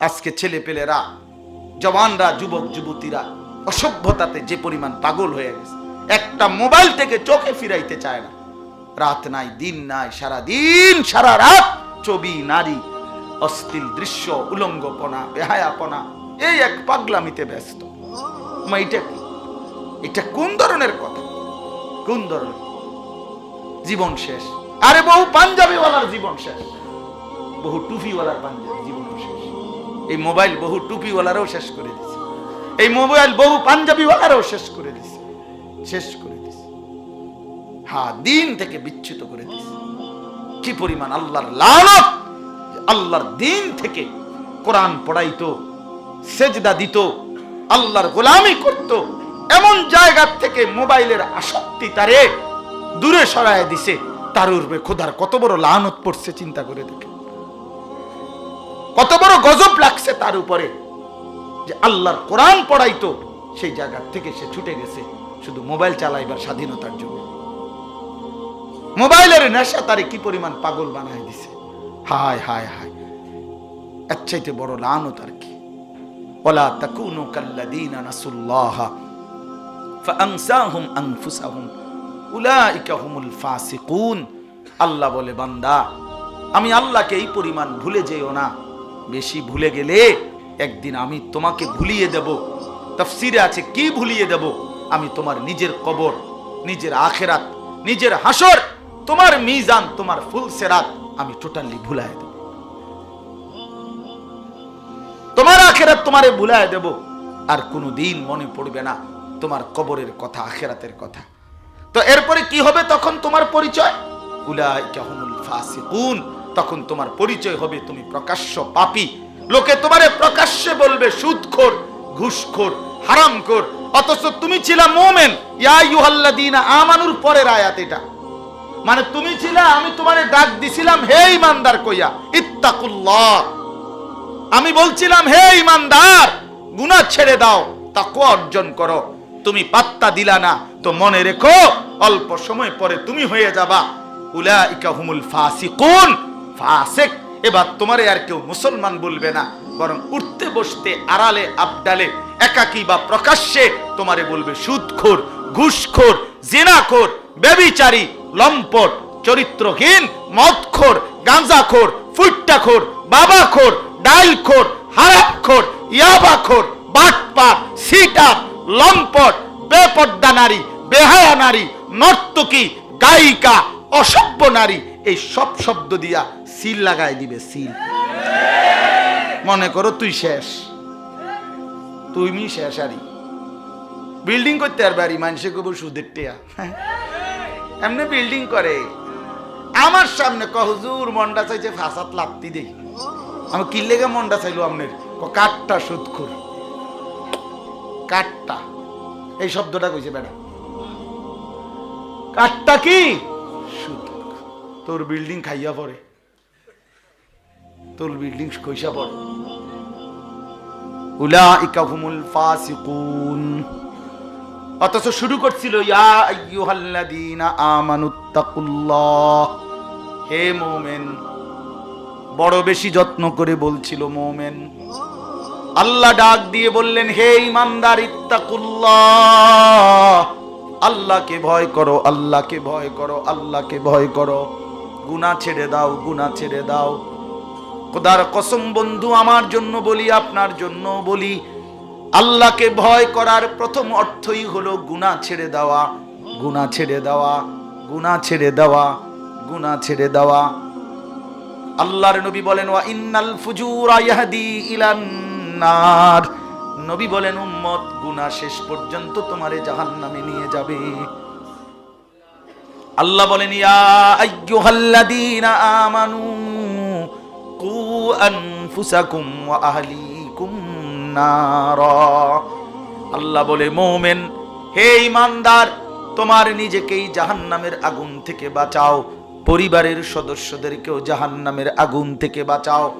আজকে ছেলে পেলেরা জওয়ানরা, যুবক, যুবতীরা অসভ্যতাতে যে পরিমাণ পাগল হয়ে গেছে। একটা মোবাইল থেকে চোখে ফিরাইতে চায় না। রাত নাই, দিন নাই সারা দিন সারা রাত ছবি, নারী অস্থিল দৃশ্য, উলঙ্গপনা, বেহায়াপনা, এই এক পাগলামিতে ব্যস্ত। এটা কি? এটা কোন ধরনের কথা? কোন ধরনের? জীবন শেষ। আরে বহু পাঞ্জাবিওয়ালার জীবন শেষ। বহু টুপিওয়ালার পাঞ্জাবি এই মোবাইল বহু টুপিওয়ালারও শেষ করে দিছে। এই মোবাইল বহু পাঞ্জাবিওয়ালারও শেষ করে দিছে। শেষ করে দিছে। হ্যাঁ দিন থেকে বিচ্যুত করে দিছে। কি পরিমাণ আল্লাহর লালত আল্লাহর দিন থেকে কোরআন পড়াইতো, সেজদা দিত, আল্লাহর গোলামি করত, এমন জায়গার থেকে মোবাইলের আসক্তি তারে দূরে সরায় দিছে। তার উর্বে খোদার কত বড় লানত পড়ছে, চিন্তা করে দেখে কত বড় গজব লাগছে তার উপরে যে আল্লাহর কোরআন পড়াইতো, সেই জায়গা থেকে সে ছুটে গেছে শুধু মোবাইল চালাইবার স্বাধীনতার জন্য। মোবাইলের নেশা তারে কি পরিমাণ পাগল বানায় দিছে? হায় হায় হায়। এর চাইতে বড় লানত আর কি? ওলা তাকুনু কাল্লাদিনা নাসুল্লাহা ফাআনসাহুম আনফুসাহুম, উলাইকা হুমুল ফাসিকুন। আল্লাহ বলে, বান্দা, আমি আল্লাহকে এই পরিমাণ ভুলে যেও না। বেশি ভুলে গেলে একদিন আমি তোমাকে ভুলিয়ে দেব। তফসিরে আছে, কি ভুলিয়ে দেব? আমি তোমার নিজের কবর, নিজের আখেরাত, নিজের হাসর, তোমার মিজান, তোমার ফুলসেরাত আমি টোটালি ভুলায় দেব। তোমার আখেরাত তোমারে ভুলাই দেব। আর কোনো দিন মনে পড়বে না তোমার কবরের কথা, আখেরাতের কথা। তো এরপরে কি হবে তখন তোমার পরিচয়? উলাইকা হুমুল ফাসিকুন। তখন তোমার পরিচয় হবে, তুমি প্রকাশ্য পাপী। লোকে তোমারে প্রকাশ্যে বলবে, সুদখোর, ঘুষখোর, হারামখোর। অথচ তুমি ছিলা মোমেন। ইয়া ইউহাল্লাদিনা আমানুর, পরের আয়াত এটা। মানে তুমি ছিলা, আমি তোমারে ডাক দিছিলাম, হে ইমানদার কইয়া, ইত্তাকুল্লাহ। আমি বলছিলাম, হে ইমানদার গুনাহ ছেড়ে দাও, তাকওয়া অর্জন করো। তুমি পাত্তা দিলা না, তো মনে রেখো, অল্প সময় পরে তুমি হয়ে যাবা। উলাইকা হুমুল ফাসিকুন। ফাসিক। এবার তোমারে আর কেউ মুসলমান বলবে না, বরং উঠতে বসতে আড়ালে, আবডালে, একাকী বা প্রকাশ্যে তোমারে বলবে সুদখোর, ঘুষখোর, জিনাখোর বেবিচারী লম্পট, চরিত্রহীন, মদখোর, গাঁজাখোর, ফুট্টাখোর, বাবাখোর ডাইলখোর হারামখোর, ইয়াবাখোর বাটপাট সিটার, লম্পট, বেপর্দা নারী, বেহায়া নারী, নর্তকী, গায়িকা, অসভ্য নারী, এই সব শব্দ দিয়া সিল লাগাই দিবে, সিল। মনে করো তুই শেষ। তুমি শেষ আরি বিল্ডিং করতে আর বাড়ি, মানুষে কব সুদের টেয়া। হ্যাঁ। এমনি বিল্ডিং করে। আমার সামনে কহজুর মন্ডা চাইছে ফাঁসাত লাত্তি দেই। আমি কি লেগে মন্ডা চাইলো আপনার? ক, কাঠটা সুদখুর কাঠটা। এই শব্দটা কইছে বেটা। কাঠটা কি? সুদ তোর বিল্ডিং খাইয়া পড়ে। তোর বিল্ডিং কইসা পড়ে। উলাইকা হুমুল ফাসিকুন। অথচ শুরু করছিল, ইয়া আইয়ুহাল্লাযীনা আমানুত্তাকুল্লাহ হে মুমিন, বড় বেশি যত্ন করে বলছিল মুমিন। আল্লাহ ডাক দিয়ে বললেন, হে ইমানদার, ইত্তাকুল্লাহ। আল্লাহকে ভয় করো, আল্লাহকে ভয় করো, আল্লাহকে ভয় করো। গুনাহ ছেড়ে দাও, গুনাহ ছেড়ে দাও। খোদার কসম বন্ধু, আমার জন্য বলি, আপনার জন্য বলি, আল্লাহকে ভয় করার প্রথম অর্থই হলো গুনাহ ছেড়ে দেওয়া, গুনাহ ছেড়ে দেওয়া, গুনাহ ছেড়ে দেওয়া, গুনাহ ছেড়ে দেওয়া। আল্লাহর নবী বলেন, ওয়া ইন্নাল ফুজুরা ইয়াহদি ইলান নার। নবী বলেন, উম্মত, গুনাহ শেষ পর্যন্ত তোমারে জাহান্নামে নিয়ে যাবে। আল্লাহ বলেন, ইয়া আইয়ুহাল্লাযীনা আমানু আনফুসাকুম ওয়া আহলিকুম নারা আল্লাহ বলে, মোমেন, হে ইমানদার, তোমার নিজেকেই জাহান্নামের আগুন থেকে বাঁচাও। পরিবারের সদস্যদেরকেও জাহান্নামের আগুন থেকে বাঁচাও।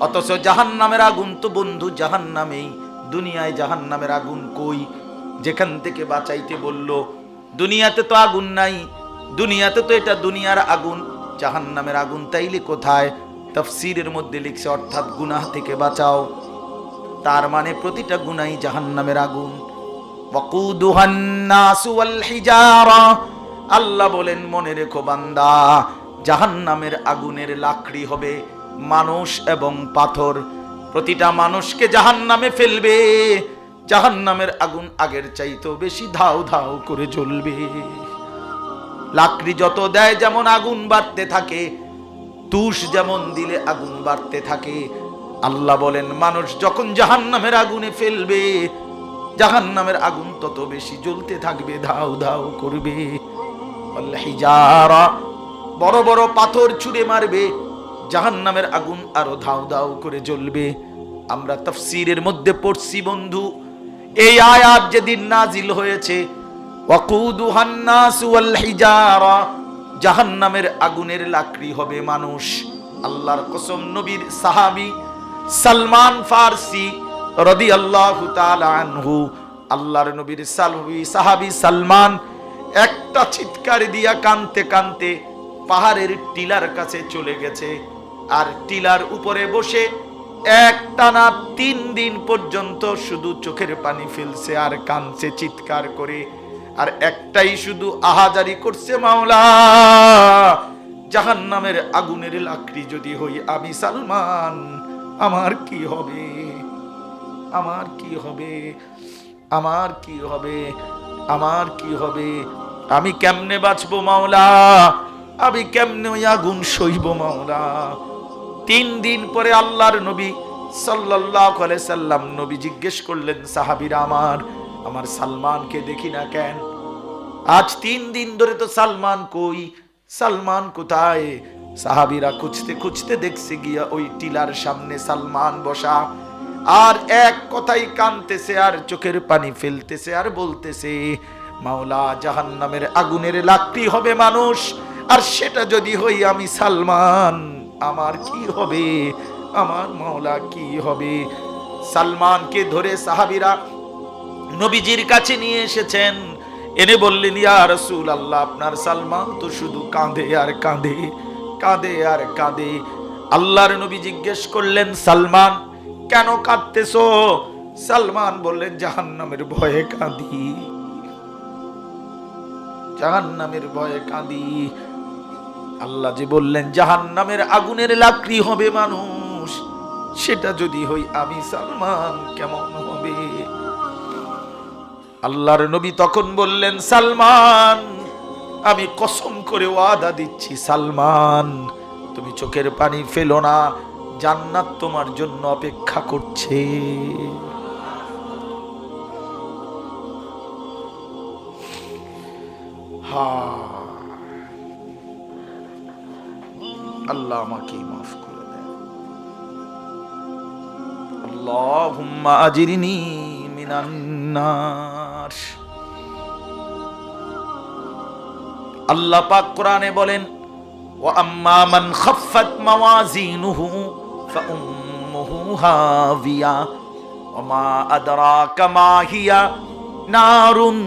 অথচ জাহান্নামের আগুন তো বন্ধু জাহান্নামেই, দুনিয়ায় জাহান্নামের আগুন কই? যেখান থেকে বাঁচাইতে বলল, দুনিয়াতে তো আগুন নাই, দুনিয়াতে তো এটা দুনিয়ার আগুন, জাহান্নামের আগুন তাইলে কোথায়? তফসিরের মধ্যে লিখছে, অর্থাৎ গুনাহ থেকে বাঁচাও। তার মানে প্রতিটা গুনাই জাহান্নামের আগুন। আল্লাহ বলেন, মনে রেখো বান্দা, জাহান্নামের আগুনের লাকড়ি হবে মানুষ এবং পাথর। প্রতিটা মানুষকে জাহান্নামে ফেলবে। জাহান্নামের আগুন আগের চাইতেও বেশি ধাও ধাও করে জ্বলবে। লাকড়ি যত দেয়, যেমন আগুন বাড়তে থাকে তুষ যেমন দিলে আগুন বাড়তে থাকে, আল্লাহ বলেন, মানুষ যখন জাহান্নামের আগুনে ফেলবে, জাহান্নামের আগুন তত বেশি জ্বলতে থাকবে, ধাও ধাও করবে। বড় বড় পাথর ছুঁড়ে মারবে, জাহান্নামের আগুন আরও ধাও ধাও করে জ্বলবে। আমরা তফসিরের মধ্যে পড়ছি, বন্ধু, এই আয়াত যেদিন নাজিল হয়েছে, ওয়াকুদুহান নাসু ওয়াল হিজারা জাহান্নামের আগুনের লাকড়ি হবে মানুষ। আল্লাহর কসম, নবীর সাহাবী সালমান ফারসি রদি আল্লাহ আনহু, আল্লাহর নবীর সালবি সাহাবী সালমান একটা চিৎকার দিয়া কানতে কানতে পাহাড়ের টিলার কাছে চলে গেছে। আর টিলার উপরে বসে এক টানা তিন দিন পর্যন্ত শুধু চোখের পানি ফেলছে আর কানছে চিৎকার করে। আর একটাই শুধু আহাজারি করছে মাওলা। জাহান নামের আগুনের লাকড়ি যদি হই আমি সালমান, আমার কি হবে? আমার কি হবে? আমার কি হবে? আমার কি হবে? আমি কেমনে বাঁচবো মাওলা? আমি কেমনে ওই আগুন সইব মাওলা? তিন দিন পরে আল্লাহর নবী আলাইহি সাল্লাম নবী জিজ্ঞেস করলেন, সাহাবীরা আমার আমার সালমানকে দেখি না কেন? আজ তিন দিন ধরে তো সালমান কই? সালমান কোথায়? সাহাবিরা খুঁজতে খুঁজতে দেখছে গিয়া ওই টিলার সামনে সালমান বসা। আর এক কথাই কানতেছে আর চোখের পানি ফেলতেছে আর বলতেছে, মাওলা, জাহান্নামের আগুনের লাকড়ি হবে মানুষ। আর সেটা যদি হই আমি সালমান, আমার কি হবে? আমার মাওলা কি হবে? সালমানকে ধরে সাহাবীরা নবীজির কাছে নিয়ে এসেছেন। এনে বললেন, ইয়া রসুল আল্লাহ আপনার সালমান তো শুধু কাঁদে আর কাঁদে কাঁদে আর কাঁদে। আল্লাহর নবী জিজ্ঞেস করলেন, সালমান, কেন কাঁদতেছো? সালমান বললেন, জাহান্নামের ভয়ে কাঁদি, জাহান্নামের ভয়ে কাঁদি। আল্লাহ যে বললেন, জাহান্নামের আগুনের লাকড়ি হবে মানুষ, সেটা যদি হই আমি সালমান, কেমন আল্লাহর নবী তখন বললেন, সালমান, আমি কসম করে ওয়াদা দিচ্ছি, সালমান, তুমি চোখের পানি ফেলো না, জান্নাত তোমার জন্য অপেক্ষা করছে। আল্লাহ আমাকে মাফ করে দেন। আল্লাহুম্মা আজিরনি মিনান আল্লাহ পাক কোরআনে বলেন, ওয়া আম্মা মান খাফফাত মাওয়াজিনুহু ফাউম্মুহু হাবিয়া মা আদরাকা মা হিয়া নারুন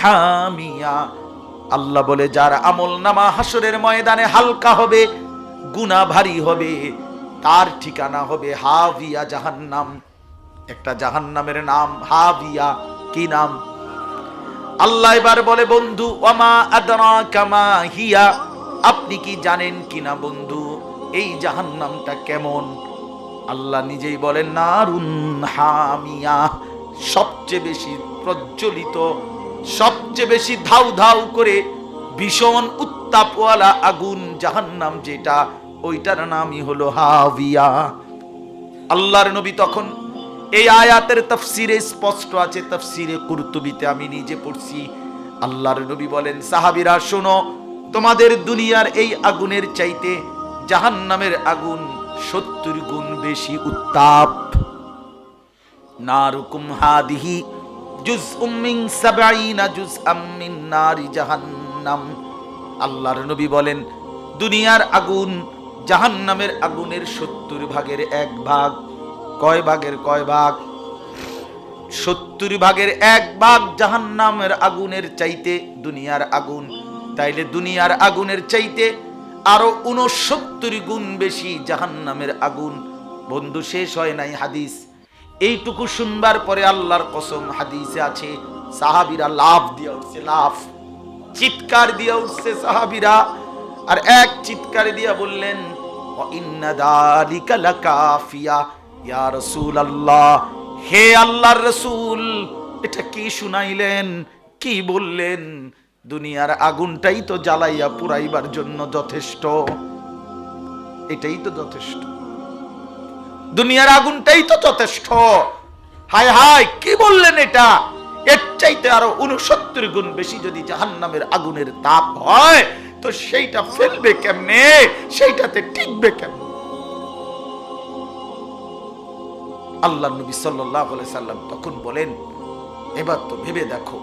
হামিয়া। আল্লাহ বলে, যার আমল নামা হাসরের ময়দানে হালকা হবে গুনাহ ভারী হবে, তার ঠিকানা হবে হাভিয়া জাহান্নাম। একটা জাহান্নামের নাম হাভিয়া কি নাম? আল্লাহ এবার বলে, বন্ধু ওমা আদরা কামা হিয়া? আপনি কি জানেন কিনা, বন্ধু? এই জাহান্নামটা কেমন? আল্লাহ নিজেই বলেন, নারুন হামিয়া। সবচেয়ে বেশি প্রজ্বলিত, সবচেয়ে বেশি ধাউ ধাউ করে ভীষণ উত্তাপওয়ালা আগুন জাহান্নাম যেটা, ওইটার নামই হলো হাভিয়া আল্লাহর নবী তখন এই আয়াতের তফসিরে স্পষ্ট আছে, তফসিরে কুরতুবিতে আমি নিজে পড়ছি। আল্লাহর নবী বলেন, সাহাবিরা, শোনো, তোমাদের দুনিয়ার এই আগুনের চাইতে জাহান্নামের আগুন সত্তর গুণ বেশি উত্তাপ। নারুকুম হাদিহি জুজ উম্মিং সাবাইনা জুজ আম্মিন নারি জাহান্নাম। আল্লাহর নবী বলেন, দুনিয়ার আগুন জাহান্নামের আগুনের সত্তর ভাগের এক ভাগ। কয় ভাগের কয় ভাগ? সত্তর ভাগের এক ভাগ জাহান্নামের আগুনের চাইতে দুনিয়ার আগুন। তাইলে দুনিয়ার আগুনের চাইতে আরও উনসত্তর গুণ বেশি জাহান্নামের আগুন। বন্ধু, শেষ হয় নাই হাদিস। এইটুকু শুনবার পরে আল্লাহর কসম হাদিসে আছে, সাহাবিরা লাভ দিয়ে উঠছে লাভ চিৎকার দিয়ে উঠছে সাহাবিরা। আর এক চিৎকার দিয়া বললেন, "ওয়া ইন্না যালিকা লাকাফিয়া। ইয়া রাসূলুল্লাহ, হে আল্লাহর রাসূল, এটা কি শুনাইলেন, কি বললেন? দুনিয়ার আগুনটাই তো জ্বালাইয়া পুরাইবার জন্য যথেষ্ট। এটাই তো যথেষ্ট। দুনিয়ার আগুনটাই তো যথেষ্ট। হায় হায়, কি বললেন এটা? এর চাইতে আরও উনসত্তর গুণ বেশি যদি জাহান্নামের আগুনের তাপ হয়, তো সেইটা ফেলবে কেমনে? সেইটাতে টিকবে কেমনে? আল্লাহ নবী সাল্লাহ সাল্লাম তখন বলেন, এবার তো ভেবে দেখো,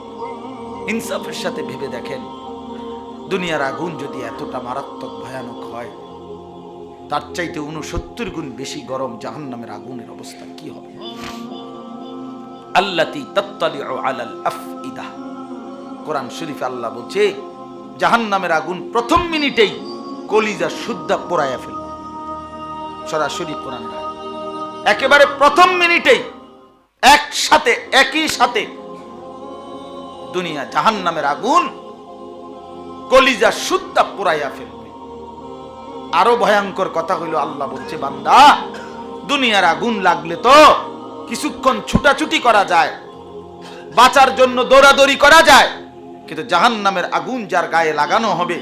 ইনসাফের সাথে ভেবে দেখেন, দুনিয়ার আগুন যদি এতটা মারাত্মক ভয়ানক হয়, তার চাইতে উনসত্তর গুণ বেশি গরম জাহান্নামের আগুনের অবস্থা কি হবে? আল্লাতি আফইদা। কোরআন শরীফে আল্লাহ বলছে, জাহান্নামের আগুন প্রথম মিনিটেই কলিজা শুদ্ধা পোড়ায়া ফেলবে। সরাসরি কোরআন। একেবারে প্রথম মিনিটেই একসাথে, একই সাথে দুনিয়া জাহান্নামের আগুন কলিজা শুদ্ধা পোড়াইয়া ফেলবে। আরও ভয়ঙ্কর কথা হইল, আল্লাহ বলছে, বান্দা, দুনিয়ার আগুন লাগলে তো কিছুক্ষণ ছুটাছুটি করা যায়, বাঁচার জন্য দৌড়াদৌড়ি করা যায়, কিন্তু জাহান্নামের আগুন যার গায়ে লাগানো হবে,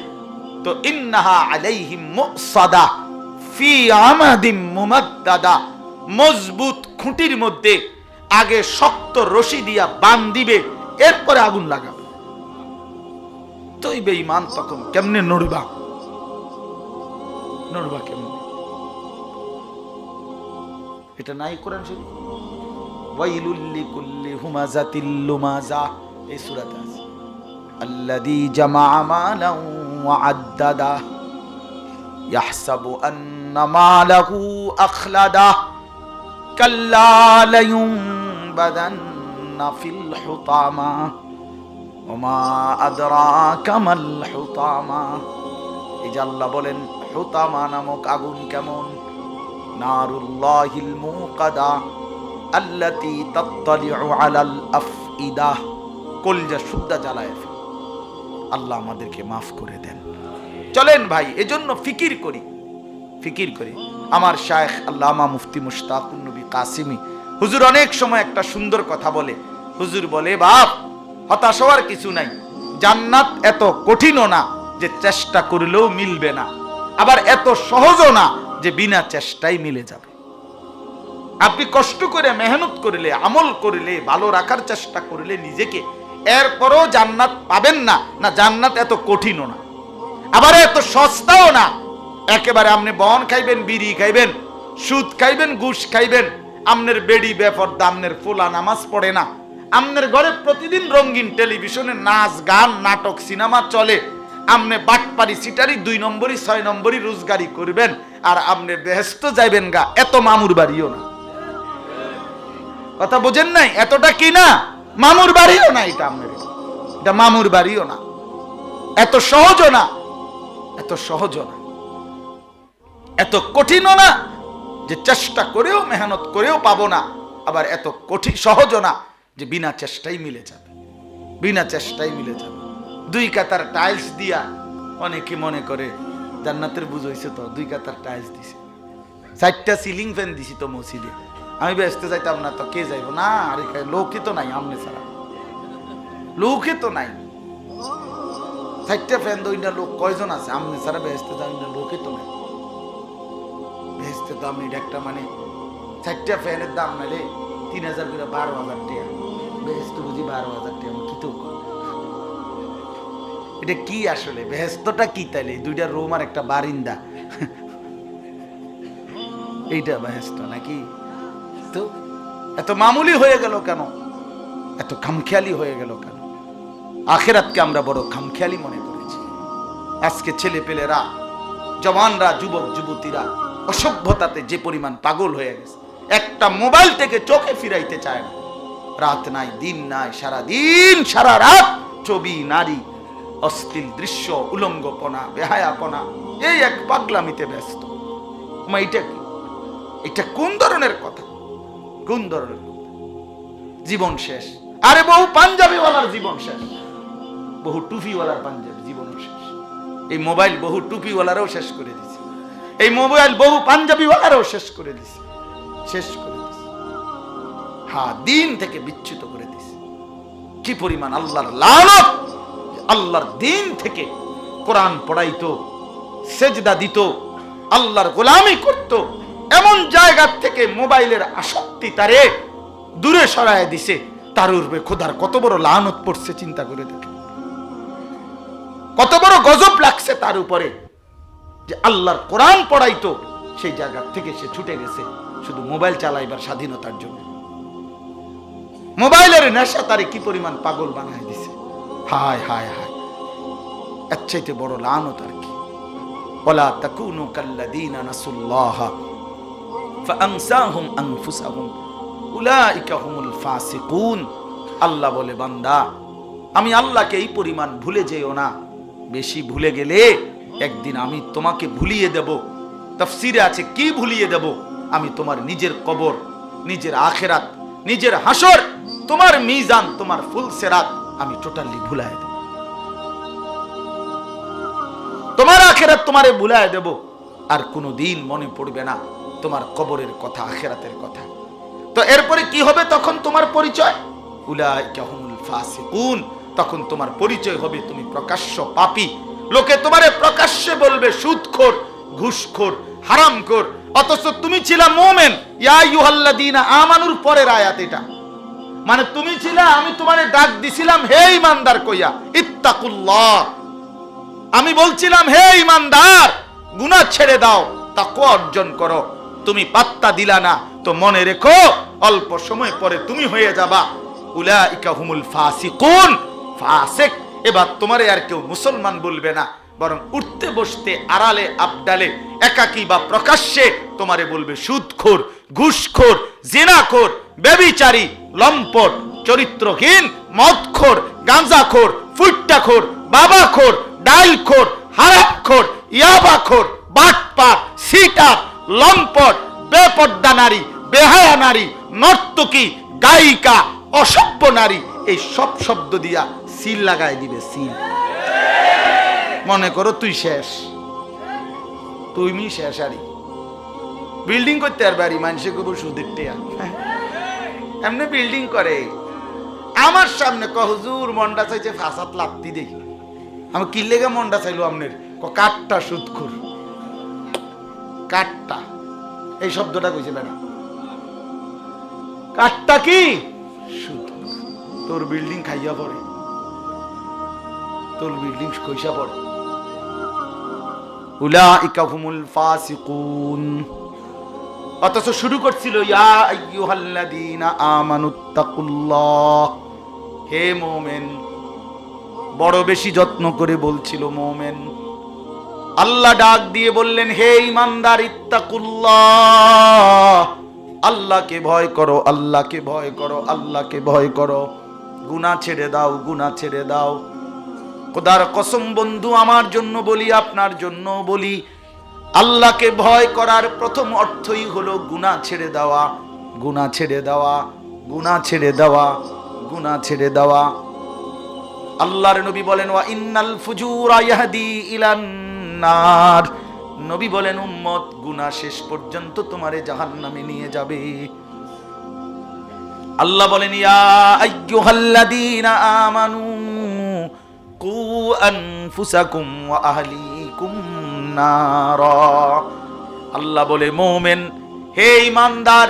তো ইন্নাহা আলাইহিম মুসাদা, ফি আমাদিম মুমাদ্দাদা। মজবুত খুঁটির মধ্যে আগে শক্ত রশি দিয়া বান দিবে, এরপরে আগুন লাগাবে। তুই বেঈমান, তখন কেমনে নড়বা? নড়বা কেমনে? এটা নাই কোরআন শরীফ? লিকুল্লি হুমাজাতিল লুমাজা, এই সূরাতে আছে। আল্লাযী জামাআ মালান ওয়া আদ্দাদা, ইয়াহসাবু আন্না মালাহু কাল্লা লায়ুনবাদান্না ফিল হুতামা ওমা আদরাকা মাল হুতামা এই আল্লাহ বলেন হুতামা নামক আগুন কেমন নারুল্লাহিল মুকাদা আল্লাতি তাত্তালিউ আলাল আফইদা কলজা শুদ্ধা জ্বালায়। আল্লাহ আমাদেরকে মাফ করে দেন চলেন ভাই, এজন্য ফিকির করি। ফিকির করি। আমার শায়েখ আল্লামা মুফতি মুশতাকুন কাসিমি। হুজুর অনেক সময় একটা সুন্দর কথা বলে। হুজুর বলে, বাপ, হতাশ হওয়ার কিছু নাই। জান্নাত এত কঠিনও না যে চেষ্টা করলেও মিলবে না। আবার এত সহজও না যে বিনা চেষ্টায় মিলে যাবে। আপনি কষ্ট করে, মেহনত করলে, আমল করলে, ভালো রাখার চেষ্টা করলে নিজেকে এরপরও জান্নাত পাবেন না না জান্নাত এত কঠিনও না। আবার এত সস্তাও না। একেবারে আপনি বন খাইবেন, বিড়ি খাইবেন সুদ খাইবেন, ঘুষ খাইবেন, আমনের বেড়ি বেফর দামনের ফোলা নামাজ পড়ে না। আমনের ঘরে প্রতিদিন রঙিন টেলিভিশনে নাচ, গান, নাটক, সিনেমা চলে। আমনে বাটপারি সিটারি, দুই নম্বরই, ছয় নম্বরই রোজগারি করবেন, আর আমনে ব্যস্ত যাইবেন গা, এত মামুর বাড়িও না। কথা বোঝেন নাই? এতটা কি না? মামুর বাড়িও না এটা আপনার এটা মামুর বাড়িও না। এত সহজও না। এত সহজও না। এত কঠিনও না। যে চেষ্টা করেও মেহনত করেও পাবো না, আবার এত কঠিন সহজও না যে বিনা চেষ্টাই মিলে যাবে। বিনা চেষ্টাই মিলে যাবে। দুই কাতার টাইলস দিয়া অনেকে মনে করে, জান্নাতের বুঝ হয়েছে তো, দুই কাতার টাইলস দিছে। চারটা সিলিং ফ্যান দিছি তো মসজিদে। আমি ব্যস্ত যাইতাম না তো, কে যাইব? না, আরে লোকই তো নাই আমনে ছাড়া। লোকই তো নাই। চারটা ফ্যান দইনা লোক কয়জন আছে? আমনে ছাড়া ব্যস্ত যাই না লোকই তো নাই। তো আমি এটা একটা মানে চারটা ফ্যানের দাম নালে তিন হাজার করে বারো হাজার টাকা। ব্যস্ত বুঝি বারো হাজার টাকা কি তো এটা কি আসলে? ব্যস্তটা কি তাইলে? দুইটা রুম আর একটা বারিন্দা। এইটা ব্যস্ত নাকি? তো এত মামুলি হয়ে গেল কেন? এত খামখেয়ালি হয়ে গেল কেন? আখেরাতকে আমরা বড় খামখেয়ালি মনে করেছি। আজকে ছেলে পেলেরা, জওয়ানরা, যুবক, যুবতীরা অসভ্যতাতে যে পরিমাণ পাগল হয়ে গেছে। একটা মোবাইল থেকে চোখে ফিরাইতে চায় না। রাত নাই, দিন নাই সারা দিন সারা রাত ছবি, নারী অশ্লীল দৃশ্য, উলঙ্গপনা, বেহায়াপনা, এই এক পাগলামিতে ব্যস্ত। এটা কি? এটা কোন ধরনের কথা? কোন ধরনের জীবন শেষ। আরে বহু পাঞ্জাবিওয়ালার জীবন শেষ। বহু টুপিওয়ালার পাঞ্জাবি জীবন শেষ। এই মোবাইল বহু টুপিওয়ালারও শেষ করে দিছে এই মোবাইল বহু পাঞ্জাবিওয়ালারও শেষ করে দিছে। শেষ করে দিছে। হ্যাঁ দিন থেকে বিচ্যুত করে দিছে। কি পরিমাণ আল্লাহর লানত আল্লাহর দিন থেকে কোরআন পড়াইতো, সেজদা দিত, আল্লাহর গোলামি করত, এমন জায়গা থেকে মোবাইলের আসক্তি তারে দূরে সরায় দিছে, তার উর্বে খোদার কত বড় লানত পড়ছে, চিন্তা করে দেখে। কত বড় গজব লাগছে তার উপরে। যে আল্লাহর কোরআন পড়াইতো, সেই জায়গা থেকে সে ছুটে গেছে শুধু মোবাইল চালাইবার স্বাধীনতার জন্য। মোবাইলের নেশা তারে কি পরিমাণ পাগল বানায় দিছে? হায় হায় হায়। এর চাইতে বড় লানত আর কি? ওলা তাকুনু কাল্লাদিনা নাসুল্লাহা ফাআনসাহুম আনফুসাহুম, উলাইকা হুমুল ফাসিকুন। আল্লাহ বলে, বান্দা, আমি আল্লাহকে এই পরিমাণ ভুলে যেও না। বেশি ভুলে গেলে একদিন আমি তোমাকে ভুলিয়ে দেব। তাফসিরে আছে, কি ভুলিয়ে দেব? আমি তোমার নিজের কবর, নিজের আখেরাত, নিজের হাসর, তোমার মিজান, তোমার ফুল সেরাত আমি টোটালি ভুলাই দেব। তোমার আখেরাত তোমারে ভুলায় দেব। আর কোনো দিন মনে পড়বে না তোমার কবরের কথা, আখেরাতের কথা। তো এরপরে কি হবে তখন তোমার পরিচয়? উলাইকা হুমুল ফাসিকুন। তখন তোমার পরিচয় হবে তুমি প্রকাশ্য পাপী। লোকে তোমারে প্রকাশ্যে বলবে, সুদখোর, ঘুষখোর, হারামখোর। অথচ তুমি ছিলা মোমেন। ইয়া ইউহাল্লাযীনা আমানুর, পরের আয়াত এটা। মানে তুমি ছিলা, আমি তোমারে ডাক দিছিলাম, হে ইমানদার কইয়া, ইত্তাকুল্লাহ। আমি বলছিলাম, হে ইমানদার, গুনাহ ছেড়ে দাও, তাকওয়া অর্জন করো। তুমি পাত্তা দিলা না, তো মনে রেখো, অল্প সময় পরে তুমি হয়ে যাবা। উলাইকা হুমুল ফাসিকুন। ফাসিক এবার তোমারে আর কেউ মুসলমান বলবে না, বরং উঠতে বসতে আড়ালে, আবডালে, একাকী বা প্রকাশ্যে তোমারে বলবে সুদখোর, ঘুষখোর, জিনাখোর বেবিচারী লম্পট, চরিত্রহীন, মদখোর, গাঁজাখোর, ফুট্টাখোর, বাবাখোর ডাইলখোর হারামখোর, ইয়াবাখোর, বাটপার, সিটার, লম্পট, বেপর্দা নারী, বেহায়া নারী, নর্তকী, গায়িকা, অসভ্য নারী, এই সব শব্দ দিয়া সিল লাগাই দিবে, সিল। মনে করো তুই শেষ। তুমি শেষ আরি। বিল্ডিং করতে আর বাড়ি, মানুষে কব সুদের টেয়া। এমনি বিল্ডিং করে। আমার সামনে ক মন্ডা চাইছে ফাঁসাত লাত্তি দেখি আমি কি লেগে মন্ডা চাইলো আপনার ক কাঠটা সুদখুর কাঠটা। এই শব্দটা কইছে বেড়া কাঠটা কি? সুদ। তোর বিল্ডিং খাইয়া পড়ে। তোর বিল্ডিং পড়ে। উলাইকা হুমুল ফাসিকুন। অথচ শুরু করছিল, ইয়া আইয়ুহাল্লাযীনা আমানুত্তাকুল্লাহ হে মুমিন, বড় বেশি যত্ন করে বলছিল মুমিন। আল্লাহ ডাক দিয়ে বললেন, হে ইমানদার, ইত্তাকুল্লাহ। আল্লাহকে ভয় করো, আল্লাহকে ভয় করো, আল্লাহকে ভয় করো। গুনাহ ছেড়ে দাও, গুনাহ ছেড়ে দাও। খোদার কসম বন্ধু, আমার জন্য বলি, আপনার জন্য বলি। আল্লাহকে ভয় করার প্রথম অর্থই হলো গুনাহ ছেড়ে দেওয়া, গুনাহ ছেড়ে দেওয়া, গুনাহ ছেড়ে দেওয়া, গুনাহ ছেড়ে দেওয়া। আল্লাহর নবী বলেন, ওয়া ইন্নাল ফুজুরা ইয়াহদি ইলান নার। নবী বলেন, উম্মত, গুনাহ শেষ পর্যন্ত তোমারে জাহান্নামে নিয়ে যাবে। আল্লাহ বলেন, ইয়া আইয়ুহাল্লাযীনা আমানু কু আনফুসাকুম ওয়া আহলিকুম আল্লাহ বলে, মুমিন, হে ইমানদার,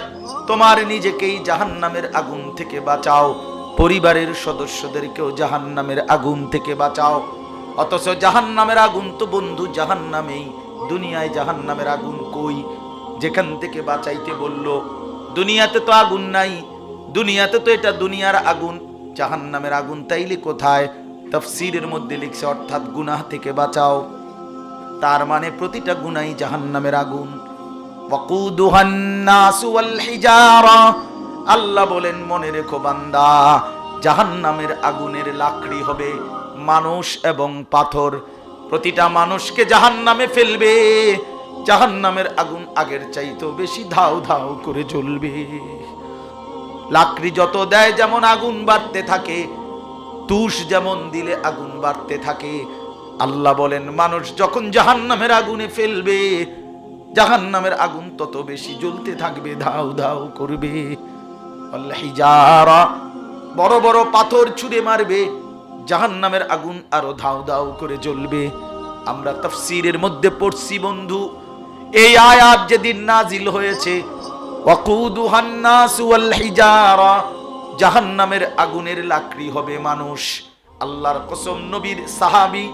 তোমার নিজেকেই জাহান্নামের আগুন থেকে বাঁচাও। পরিবারের সদস্যদেরকেও জাহান্নামের আগুন থেকে বাঁচাও। অথচ জাহান্নামের আগুন তো বন্ধু জাহান্নামেই, দুনিয়ায় জাহান্নামের আগুন কই? যেখান থেকে বাঁচাইতে বলল, দুনিয়াতে তো আগুন নাই, দুনিয়াতে তো এটা দুনিয়ার আগুন, জাহান্নামের আগুন তাইলে কোথায়? তফসিরের মধ্যে লিখছে, অর্থাৎ গুনাহ থেকে বাঁচাও। তার মানে প্রতিটা গুনাই জাহান্নামের আগুন। আল্লাহ বলেন, মনে রেখো বান্দা, জাহান্নামের আগুনের লাকড়ি হবে মানুষ এবং পাথর। প্রতিটা মানুষকে জাহান্নামে ফেলবে। জাহান্নামের আগুন আগের চাইতেও বেশি ধাও ধাও করে জ্বলবে। লাকড়ি যত দেয়, যেমন আগুন বাড়তে থাকে তুষ যেমন দিলে আগুন বাড়তে থাকে, আল্লাহ বলেন, মানুষ যখন জাহান্নামের আগুনে ফেলবে, জাহান্নামের আগুন তত বেশি জ্বলতে থাকবে ধাউ ধাউ করবে। বড় বড় পাথর ছুঁড়ে মারবে, জাহান্নামের আগুন আরও ধাউ ধাউ করে জ্বলবে। আমরা তফসিরের মধ্যে পড়ছি, বন্ধু, এই আয়াত যেদিন নাজিল হয়েছে, ওয়াকুদুহান নাস ওয়াল হিজারা জাহান্নামের আগুনের লাকড়ি হবে মানুষ। আল্লাহর কসম নবীর সাহাবী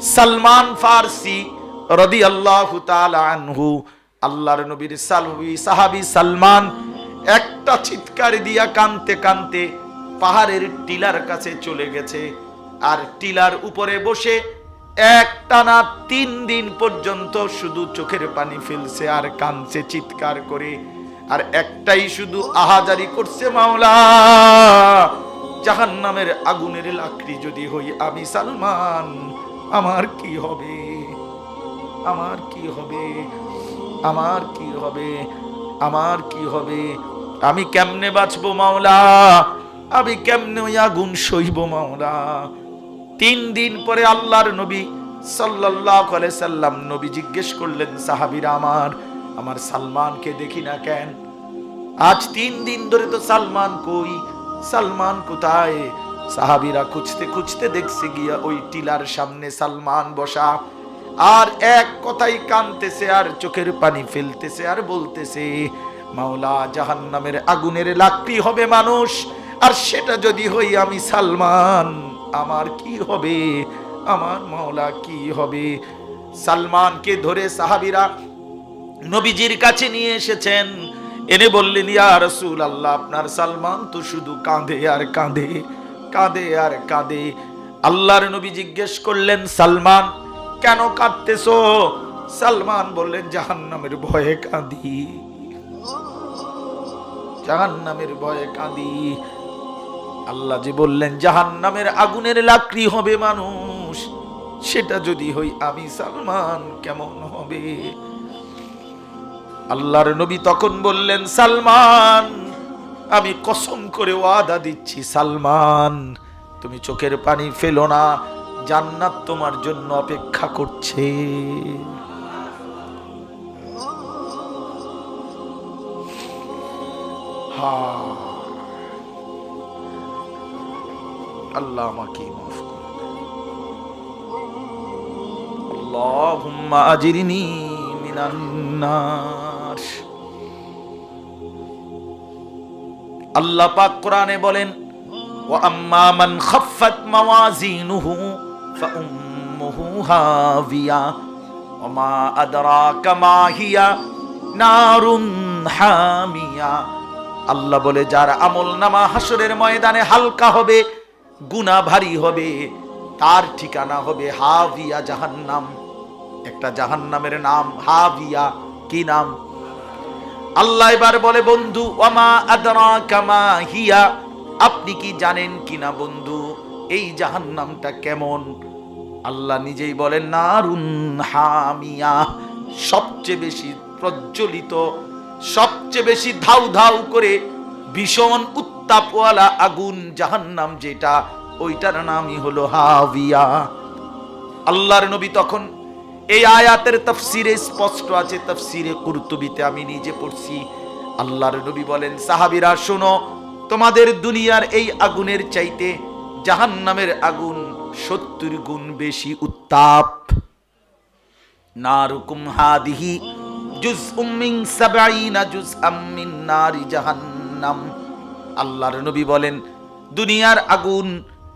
সালমান ফারসি রাদিয়াল্লাহু তাআলা আনহু, আল্লাহর নবীর সালবি সাহাবী সালমান একটা চিৎকার দিয়া কানতে কানতে পাহাড়ের টিলার কাছে চলে গেছে। আর টিলার উপরে বসে একটানা তিন দিন পর্যন্ত শুধু চোখের পানি ফেলছে আর কানছে চিৎকার করে। আর একটাই শুধু আহাজারি করছে মাওলা। জাহান নামের আগুনের লাকড়ি যদি হই আমি সালমান, আমার কি হবে? আমার কি হবে? আমার কি হবে? আমার কি হবে? আমি কেমনে বাঁচবো মাওলা? আমি কেমনে ওই আগুন সইব মাওলা? তিন দিন পরে আল্লাহর নবী সাল্লাল্লাহু আলাইহি সাল্লাম নবী জিজ্ঞেস করলেন, সাহাবীরা আমার আমার সালমানকে দেখি না কেন? আজ তিন দিন ধরে তো সালমান কই? সালমান কোথায়? সাহাবিরা খুঁজতে খুঁজতে দেখছে গিয়া ওই টিলার সামনে সালমান বসা। আর এক কথাই কানতেছে, আর চোখের পানি ফেলতেছে, আর বলতেছে, মাওলা, জাহান্নামের আগুনের লাকড়ি হবে মানুষ, আর সেটা যদি হই আমি সালমান, আমার কি হবে? আমার মাওলা কি হবে? সালমানকে ধরে সাহাবীরা নবীজির কাছে নিয়ে এসেছেন। এনে বললেন, ইয়া রসুল আল্লাহ আপনার সালমান তো শুধু কাঁদে আর কাঁদে কাঁদে আর কাঁদে। আল্লাহর নবী জিজ্ঞেস করলেন, সালমান, কেন কাঁদতেছো? সালমান বললেন, জাহান্নামের ভয়ে কাঁদি, জাহান্নামের ভয়ে কাঁদি। আল্লাহ যে বললেন, জাহান্নামের আগুনের লাকড়ি হবে মানুষ, সেটা যদি হই আমি, সালমান কেমন হবে? আল্লাহর নবী তখন বললেন, সালমান, আমি কসম করে ওয়াদা দিচ্ছি, সালমান, তুমি চোখের পানি ফেলো না, জান্নাত তোমার জন্য অপেক্ষা করছে। হ্যাঁ। আল্লাহ আমাকে মাফ করে আল্লাহুম্মা আজিরনি আল্লাহ পাক কোরআনে বলেন, ওয়া আম্মা মান খাফফাত মাওয়াজিনুহু ফাউম্মুহু হাবিয়া মা আদরাকা মা হিয়া নারুন হামিয়া। আল্লাহ বলে, যার আমল নামা হাসরের ময়দানে হালকা হবে গুনাহ ভারী হবে, তার ঠিকানা হবে হাভিয়া জাহান্নাম। একটা জাহান্নামের নাম হাভিয়া কি নাম? আল্লাহ এবার বলে, বন্ধু, ওয়ামা আদরা কামা হিয়া? আপনি কি জানেন কিনা, বন্ধু? এই জাহান্নামটা কেমন? আল্লাহ নিজেই বলেন, নারুন হামিয়া। সবচেয়ে বেশি প্রজ্বলিত, সবচেয়ে বেশি ধাউ ধাউ করে ভীষণ উত্তাপওয়ালা আগুন জাহান্নাম যেটা, ওইটার নামই হলো হাভিয়া আল্লাহর নবী তখন এই আয়াতের তফসিরে স্পষ্ট আছে, তফসিরে কুরতুবিতে আমি নিজে পড়ছি। আল্লাহর নবী বলেন, সাহাবিরা, শোনো, তোমাদের দুনিয়ার এই আগুনের চাইতে জাহান্নামের আগুন সত্তর গুণ বেশি উত্তাপ। জুজ উম্মিং আম্মিন জাহান্নাম। আল্লাহর নবী বলেন, দুনিয়ার আগুন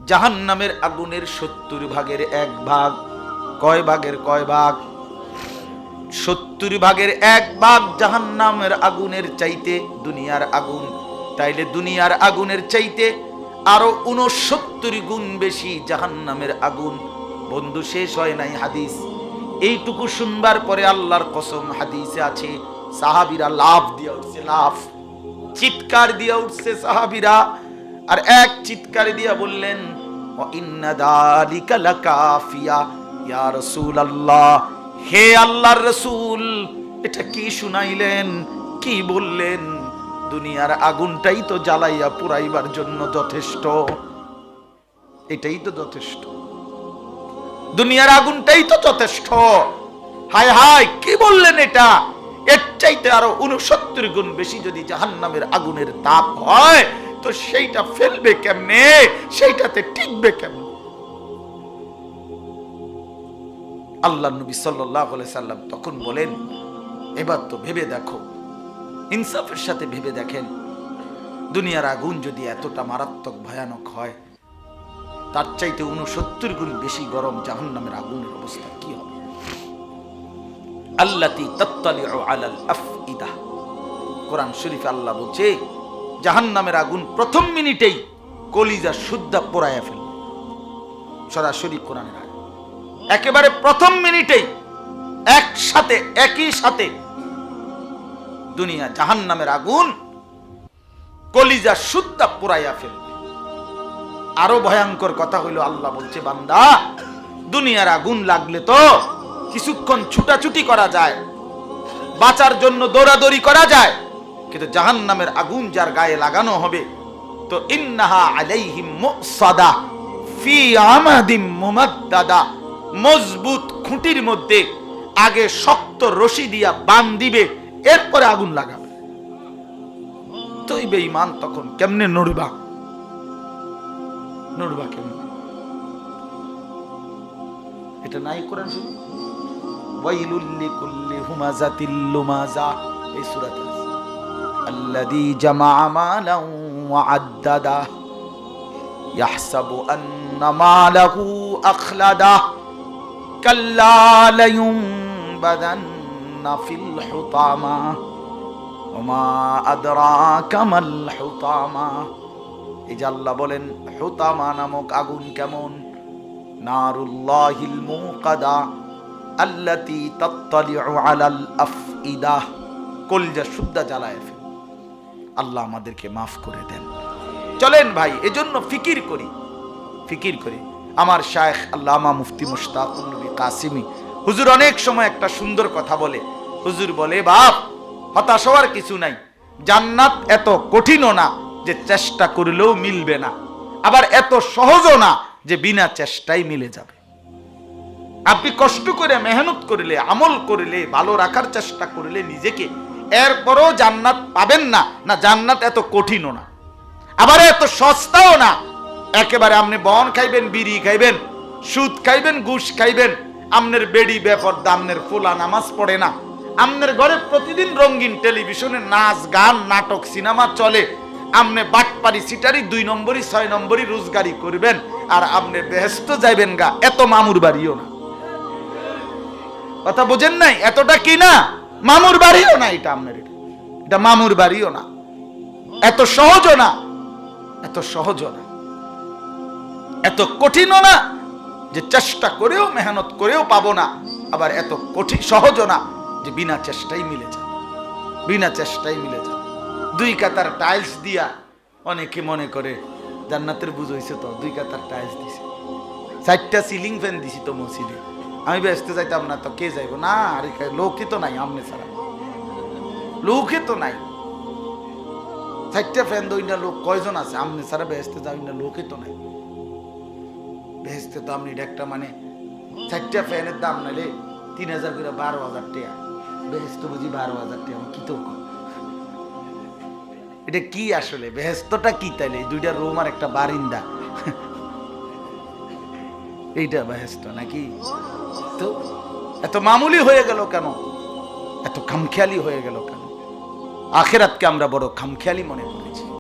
জাহান্নামের আগুনের সত্তর ভাগের এক ভাগ। কয় ভাগের কয় ভাগ সত্তর ভাগের এক ভাগ জাহান্নামের আগুনের চাইতে দুনিয়ার আগুন। তাইলে দুনিয়ার আগুনের চাইতে আরও উনসত্তর গুণ বেশি জাহান্নামের আগুন। বন্ধু, শেষ হয় নাই হাদিস। এইটুকু শুনবার পরে আল্লাহর কসম হাদিসে আছে, সাহাবিরা লাভ দিয়ে উঠছে লাভ চিৎকার দিয়ে উঠছে সাহাবিরা। আর এক চিৎকার দিয়া বললেন ইন্না দালিকা লাকাফিয়া। ইয়া রাসূলুল্লাহ, হে আল্লাহর রাসূল, এটা কি শুনাইলেন, কি বললেন? দুনিয়ার আগুনটাই তো জ্বালাইয়া পুরাইবার জন্য যথেষ্ট। এটাই তো যথেষ্ট। দুনিয়ার আগুনটাই তো যথেষ্ট। হায় হায়, কি বললেন এটা? এর চাইতে আরও উনসত্তর গুণ বেশি যদি জাহান্নামের আগুনের তাপ হয়, তো সেইটা ফেলবে কেমনে? সেইটাতে টিকবে কেমনে? আল্লাহ নবী সাল্লাহ সাল্লাম তখন বলেন, এবার তো ভেবে দেখো, ইনসাফের সাথে ভেবে দেখেন, দুনিয়ার আগুন যদি এতটা মারাত্মক ভয়ানক হয়, তার চাইতে উনসত্তর গুণ বেশি গরম জাহান্নামের আগুনের অবস্থা কি হবে আল্লাতি কোরআন শরীফে আল্লাহ বলছে, জাহান্নামের আগুন প্রথম মিনিটেই কলিজা শুদ্ধা পোড়ায়া ফেলবে সরাসরি কোরআনের। একেবারে প্রথম মিনিটেই একসাথে, একই সাথে দুনিয়া জাহান্নামের আগুন কলিজা শুদ্ধা পোড়াইয়া ফেলবে। আরও ভয়ঙ্কর কথা হইল, আল্লাহ বলছে, বান্দা, দুনিয়ার আগুন লাগলে তো কিছুক্ষণ ছুটাছুটি করা যায়, বাঁচার জন্য দৌড়াদৌড়ি করা যায়, কিন্তু জাহান নামের আগুন যার গায়ে লাগানো হবে, তো ইন্নাহা আলাইহিম মুসাদা, ফি আমাদিম মুমাদ্দাদা। মজবুত খুঁটির মধ্যে আগে শক্ত রশি দিয়া বান দিবে, এরপরে আগুন লাগাবে। তুই বেঈমান, তখন কেমনে নড়বা? নড়বা কেমনে? এটা নাই কোরআন শরীফ ওয়াইলুল লিকুল্লি হুমাজাতিল লুমাজা, এই সূরাতে আছে। আল্লাযী ওয়া ইয়াহসাবু আন্না মালাহু আখলাদা। كلا لينبذن في الحطامة وما أدراك ما الحطامة এই যে আল্লাহ বলেন হুতামা নামক আগুন কেমন নারুল্লাহিল মুকাদা আল্লাতি তাত্তালিউ আলাল আফইদা কলজা শুদ্ধা জ্বালায় ফেলে আল্লাহ আমাদেরকে মাফ করে দেন চলেন ভাই এজন্য ফিকির করি ফিকির করি আমার শায়েখ আল্লামা মুফতি মুশতাকুল নবী কাসিমি। হুজুর অনেক সময় একটা সুন্দর কথা বলে। হুজুর বলে, বাপ, হতাশ হওয়ার কিছু নাই। জান্নাত এত কঠিনও না যে চেষ্টা করলেও মিলবে না। আবার এত সহজও না যে বিনা চেষ্টায় মিলে যাবে। আপনি কষ্ট করে, মেহনত করলে, আমল করলে, ভালো রাখার চেষ্টা করলে নিজেকে এরপরও জান্নাত পাবেন না। না, জান্নাত এত কঠিনও না। আবার এত সস্তাও না একেবারে আপনি বন খাইবেন, বিড়ি খাইবেন, সুদ খাইবেন, ঘুষ খাইবেন আমনের বেড়ি ব্যাপার দামনের ফোলা নামাজ পড়ে না। আমনের ঘরে প্রতিদিন রঙিন টেলিভিশনে নাচ, গান, নাটক, সিনেমা চলে। আমনে বাটপারি সিটারি, দুই নম্বরই, ছয় নম্বরই রোজগারি করবেন, আর আপনি বেহেস্ত যাইবেন গা, এত মামুর বাড়িও না। কথা বোঝেন নাই? এতটা কি না? মামুর বাড়িও না এটা আপনার। এটা মামুর বাড়িও না। এত সহজও না। এত সহজও না। এত কঠিনও না যে চেষ্টা করেও, মেহনত করেও পাবো না। আবার এত কঠিন, সহজও না যে বিনা চেষ্টাই মিলে যাবে। বিনা চেষ্টাই মিলে যাবে। দুই কাতার টাইলস দিয়া অনেকে মনে করে, জান্নাতের বুঝ হয়েছে তো, দুই কাতার টাইলস দিছে। চারটা সিলিং ফ্যান দিছি তো মসজিদে। আমি ব্যস্ত যাইতাম না তো, কে যাইব? না, আরে লোকই তো নাই আমনে ছাড়া। লোকই তো নাই। চারটা ফ্যান দইনা লোক, কয়জন আছে? আমনে ছাড়া ব্যস্ত যাই না লোকই তো নাই। বেহেস্তে তো আপনি একটা মানে চারটা ফ্যানের দাম নাইলে তিন হাজার করে বারো হাজার টাকা। বেহেস্ত বুঝি বারো হাজার টাকা কি তো এটা কি আসলে? বেহেস্তটা কি তাইলে? দুইটা রুম আর একটা বারিন্দা। এইটা বেহেস্ত নাকি? তো এত মামুলি হয়ে গেল কেন? এত খামখেয়ালি হয়ে গেল কেন? আখেরাতকে আমরা বড় খামখেয়ালি মনে করেছি।